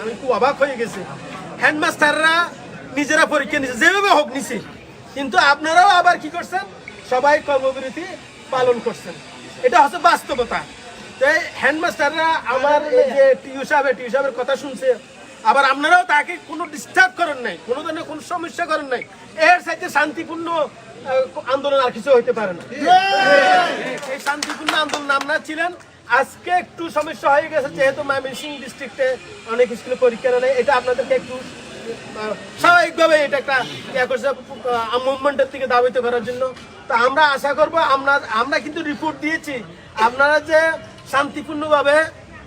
আমি খুব অবাক হয়ে গেছি। হ্যান্ডমাস্টাররা নিজেরা পরীক্ষা নিছে যেভাবে হোক নিছে। কিন্তু আপনারাও আবার কি করছেন? সবাই কর্মবিরতি পালন করছেন। এটা হচ্ছে বাস্তবতা। তো হ্যান্ডমাস্টাররা আমার যে টিউ সাহেব টিউ সাহেবের কথা শুনছে। আবার আপনারাও তাকে কোনো ডিস্টার্ব করেন নাই কোনো ধরনের কোনো সমস্যা করেন নাই। এর সাথে শান্তিপূর্ণ আন্দোলন আর কিছু হইতে পারে না। এই শান্তিপূর্ণ আন্দোলন আপনারা ছিলেন আজকে একটু সমস্যা হয়ে গেছে, যেহেতু ময়মনসিংহ ডিস্ট্রিক্টে অনেক স্কুলে পরীক্ষা নেই এটা আপনাদেরকে একটু স্বাভাবিকভাবে এটা একটা ইয়া করছে মুভমেন্টের থেকে দাবিত করার জন্য। তো আমরা আশা করব আমরা আমরা কিন্তু রিপোর্ট দিয়েছি। আপনারা যে শান্তিপূর্ণভাবে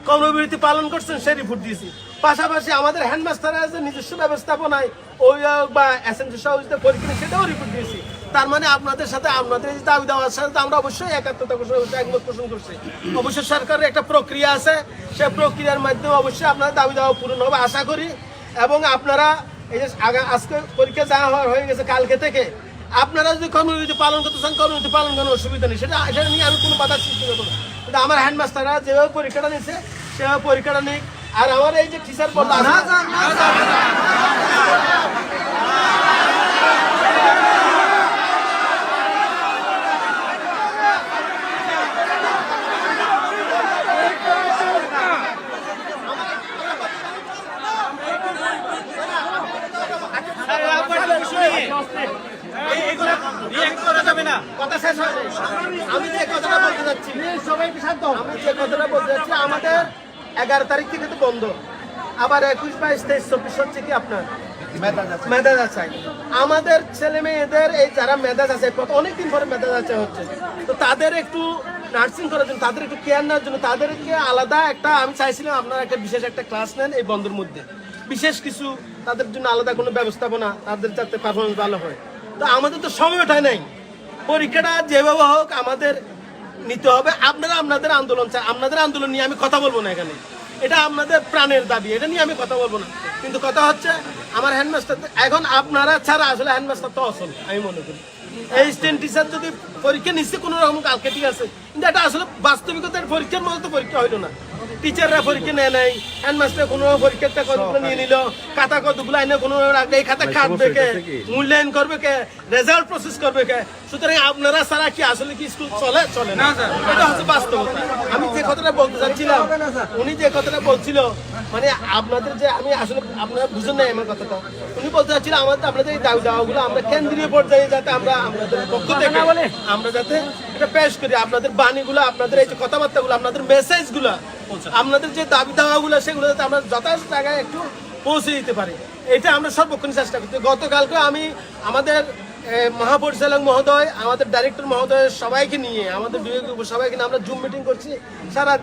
কর্মবিরতি পালন করছেন, সেই রিপোর্ট দিয়েছি। পাশাপাশি আমাদের হ্যান্ডমাস্টারের যে নিজস্ব ব্যবস্থাপনায় অভিভাবক বা এসএনসি সহযোগিতা পরীক্ষা সেটাও রিপোর্ট দিয়েছি। তার মানে আপনাদের সাথে আপনাদের যে দাবি দেওয়ার সাথে আমরা অবশ্যই একাত্মতা পোষণ করছি একমত পোষণ করছি অবশ্যই সরকারের একটা প্রক্রিয়া আছে সেই প্রক্রিয়ার মাধ্যমে অবশ্যই আপনাদের দাবি দেওয়া পূরণ হবে আশা করি এবং আপনারা এই যে আজকে পরীক্ষা হওয়ার হয়ে গেছে কালকে থেকে আপনারা যদি কর্মবিরতি পালন করতে চান কর্মবিরতি পালন করার অসুবিধা নেই সেটা সেটা নিয়ে আমি কোনো বাধা সৃষ্টি করব কিন্তু আমার হ্যান্ডমাস্টাররা যেভাবে পরীক্ষাটা নিচ্ছে সেভাবে পরীক্ষাটা নিক আর আমার এই যে টিচার বলল কথা শেষ হয় নাই। আমি যে কথাটা বলতে যাচ্ছি আমি যে কথাটা বলতে যাচ্ছি আমাদের এগারো তারিখ থেকে তো বন্ধ। আবার একুশ বাইশ তেইশ চব্বিশ হচ্ছে কি আপনার? মেধা যাচাই আমাদের ছেলে মেয়েদের এই যারা মেধা যাচাই কত অনেকদিন পরে মেধা যাচাই হচ্ছে। তো তাদের একটু নার্সিং করার জন্য তাদের একটু কেয়ার নেওয়ার জন্য তাদেরকে আলাদা একটা আমি চাইছিলাম আপনারা একটা বিশেষ একটা ক্লাস নেন এই বন্ধুর মধ্যে। বিশেষ কিছু তাদের জন্য আলাদা কোনো ব্যবস্থাপনা, তাদের যাতে পারফরমেন্স ভালো হয়। তো আমাদের তো সময়টাই নাই। পরীক্ষাটা যেভাবে হোক আমাদের নিতে হবে। আপনারা আপনাদের আন্দোলন চাই আপনাদের আন্দোলন নিয়ে আমি কথা বলব না এখানে। এটা আপনাদের প্রাণের দাবি। এটা নিয়ে আমি কথা বলব না। কিন্তু কথা হচ্ছে, আমার হ্যান্ডমাস্টার এখন আপনারা ছাড়া আসলে হ্যান্ডমাস্টার তো আসল আমি মনে করি। এই স্টেন টিচার যদি পরীক্ষা নিচ্ছে কোনো রকম কালকে ঠিক আছে। কিন্তু এটা আসলে বাস্তবিকতার পরীক্ষার মতো তো পরীক্ষা হইল না। টিচাররা পরীক্ষা নেয় নাই হ্যান্ডমাস্টার কোনো পরীক্ষাটা কতগুলো নিয়ে নিল খাতা কতগুলো এনে কোনো রাখবে এই খাতা কাটবে কে মূল্যায়ন করবে কে রেজাল্ট প্রসেস করবে কে সুতরাং আপনারা ছাড়া কি আসলে কি স্কুল চলে? চলে না। এটা হচ্ছে বাস্তবতা। আমি যে কথাটা বলতে চাচ্ছিলাম উনি যে কথাটা বলছিল মানে আপনাদের যে আমি আসলে আপনারা বুঝেন নাই আমার কথাটা। উনি বলতে চাচ্ছিলেন আমাদের আপনাদের এই দাবি দাওয়াগুলো আমরা কেন্দ্রীয় পর্যায়ে যাতে আমরা আমাদের পক্ষ থেকে আমরা যাতে এটা পেশ করি আপনাদের বাণীগুলো আপনাদের এই যে কথাবার্তাগুলো আপনাদের মেসেজগুলো আপনাদের যে দাবি দাওয়াগুলো, সেগুলো যাতে আমরা যথাযথ জায়গায় একটু পৌঁছে দিতে পারি। এটা আমরা সর্বক্ষণ চেষ্টা করছি। গতকালকে আমি আমাদের মহাপরিচালক মহোদয়, আমাদের ডাইরেক্টর মহোদয় সবাইকে নিয়ে, আমাদের সবাইকে নিয়ে আমরা জুম মিটিং করছি। সারা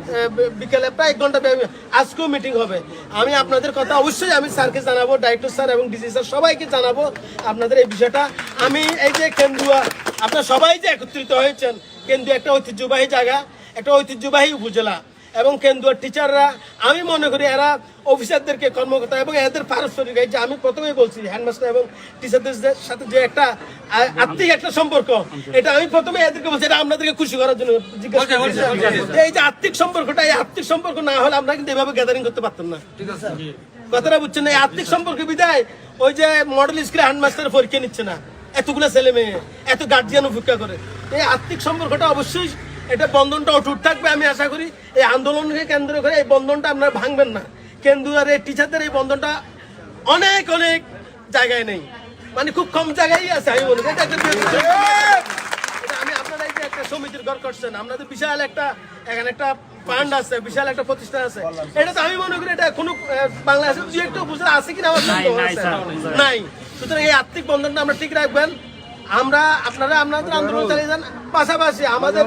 বিকেলে প্রায় এক ঘণ্টা ব্যাপী আজকেও মিটিং হবে। আমি আপনাদের কথা অবশ্যই আমি স্যারকে জানাব ডাইরেক্টর স্যার এবং ডিসি স্যার সবাইকে জানাব আপনাদের এই বিষয়টা। আমি এই যে কেন্দুয়া আপনারা সবাই যে একত্রিত হয়েছেন কেন্দু একটা ঐতিহ্যবাহী জায়গা, একটা ঐতিহ্যবাহী উপজেলা। এবং কেন্দুয়ার টিচাররা আমি মনে করি এরা অফিসারদেরকে কর্মকর্তা এবং এদের পারস্পরিক এই যে আমি প্রথমেই বলছি হ্যান্ডমাস্টার এবং টিচারদের সাথে যে একটা আত্মিক একটা সম্পর্ক এটা আমি প্রথমে এদেরকে বলছি এটা আপনাদেরকে খুশি করার জন্য জিজ্ঞাসা করছি। এই যে আত্মিক সম্পর্কটা এই আত্মিক সম্পর্ক না হলে আমরা কিন্তু এভাবে গ্যাদারিং করতে পারতাম না। কথাটা বুঝছেন না? এই আত্মিক সম্পর্ক বিদায় ওই যে মডেল স্কুলে হ্যান্ডমাস্টার পরীক্ষা নিচ্ছে না এতগুলো ছেলে মেয়ে এত গার্জিয়ান অপেক্ষা করে। এই আত্মিক সম্পর্কটা অবশ্যই এটা বন্ধনটা অটুট থাকবে আমি আশা করি এই আন্দোলনকে কেন্দ্র করে এই বন্ধনটা আপনারা ভাঙবেন না। কেন্দ্র আর এই টিচারদের এই বন্ধনটা অনেক অনেক জায়গায় নেই। মানে খুব কম জায়গায় আছে আমি একটা আমি আপনারা এই যে একটা সমিতির ঘর করছেন আপনাদের বিশাল একটা এখানে একটা ফান্ড আছে বিশাল একটা প্রতিষ্ঠান আছে। এটা তো আমি মনে করি এটা কোনো বাংলাদেশের দুই একটা উপজেলা আছে কিনা আমার নাই। সুতরাং এই আর্থিক বন্ধনটা আমরা ঠিক রাখবেন। আমরা আপনারা আপনাদের আন্দোলন চালিয়ে যান। পাশাপাশি আমাদের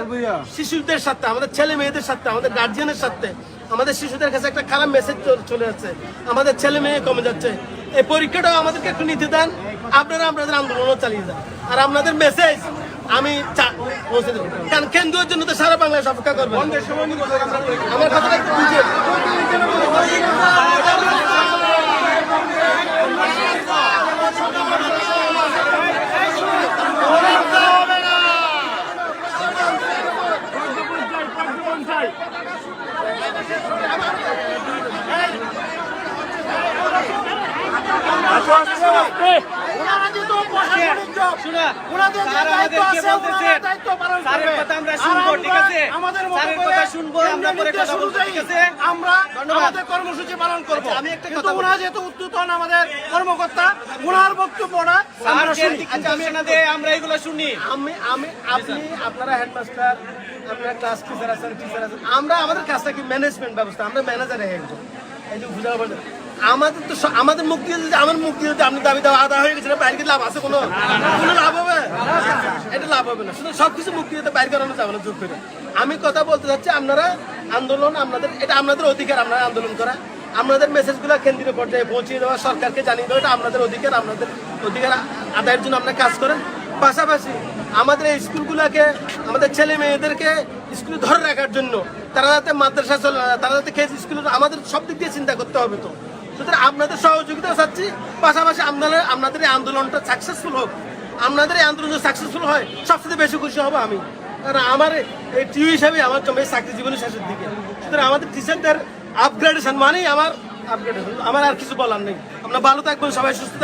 শিশুদের সাথে আমাদের ছেলে মেয়েদের সাথে আমাদের গার্জিয়ানের সাথে আমাদের শিশুদের কাছে একটা খারাপ মেসেজ চলে যাচ্ছে। আমাদের ছেলে মেয়ে কমে যাচ্ছে। এই পরীক্ষাটাও আমাদেরকে একটু নিতে দেন। আপনারা আপনাদের আন্দোলনও চালিয়ে যান। আর আপনাদের মেসেজ আমি চা- পৌঁছে দেবো। কারণ কেন্দ্রীয় জন্য তো সারা বাংলাদেশ অপেক্ষা করবে আমার কথাটা একটু ওনারা কিন্তু প্রশাসনিক জব ওনাদের যে দায়িত্ব আছে ওনারা স্যারের কথা আমরা শুনব, ঠিক আছে? আমাদের মতো স্যারের কথা শুনব, আমরা পরে কথা বলব, ঠিক আছে? আমরা আমাদের কর্মসূচি পালন করব। আমি একটা কথা বলি। যেহেতু উদ্যতন আমাদের কর্মকর্তা ওনার বক্তব্যটা আমরা শুনি। দিক নির্দেশনা দেয়, আমরা এগুলো শুনি। আমি আমি আপনি আপনারা হেডমাস্টার আপনারা ক্লাস টিচার আছেন টিচার আছেন আমরা আমাদের কাজটা কি ম্যানেজমেন্ট ব্যবস্থা আমরা ম্যানেজারে এই যে বুঝা পারছেন আমাদের তো আমাদের মুক্তি যদি আমার মুক্তি যদি আপনি দাবি দেওয়া আদা হয়ে গেছে বাইরে লাভ আছে কোনো কোনো লাভ হবে? এটা লাভ হবে না। শুধু সবকিছু মুক্তি দিতে বাইরে করানো যাবে না যোগ করে। আমি কথা বলতে চাচ্ছি আপনারা আন্দোলন আপনাদের এটা আপনাদের অধিকার আপনারা আন্দোলন করা। আপনাদের মেসেজগুলো কেন্দ্রীয় পর্যায়ে পৌঁছে দেওয়া সরকারকে জানিয়ে দেওয়া এটা আপনাদের অধিকার আপনাদের অধিকার আদায়ের জন্য আপনারা কাজ করেন। পাশাপাশি আমাদের এই স্কুলগুলোকে আমাদের ছেলে মেয়েদেরকে স্কুলে ধরে রাখার জন্য তারা যাতে মাদ্রাসা চলে না, তারা যাতে খেয়ে স্কুলে আমাদের সব দিক দিয়ে চিন্তা করতে হবে তো। সুতরাং আপনাদের সহযোগিতা চাচ্ছি। পাশাপাশি আপনাদের আপনাদের এই আন্দোলনটা সাকসেসফুল হোক। আপনাদের এই আন্দোলন সাকসেসফুল হয়, সবচেয়ে বেশি খুশি হব আমি। কারণ আমার এই টিউ হিসাবে আমার জমে চাকরি জীবনের শেষের দিকে। সুতরাং আমাদের টিচারদের আপগ্রেডেশন মানেই আমার আপগ্রেডেশন আমার আর কিছু বলার নেই। আপনার ভালো থাকবেন, সবাই সুস্থ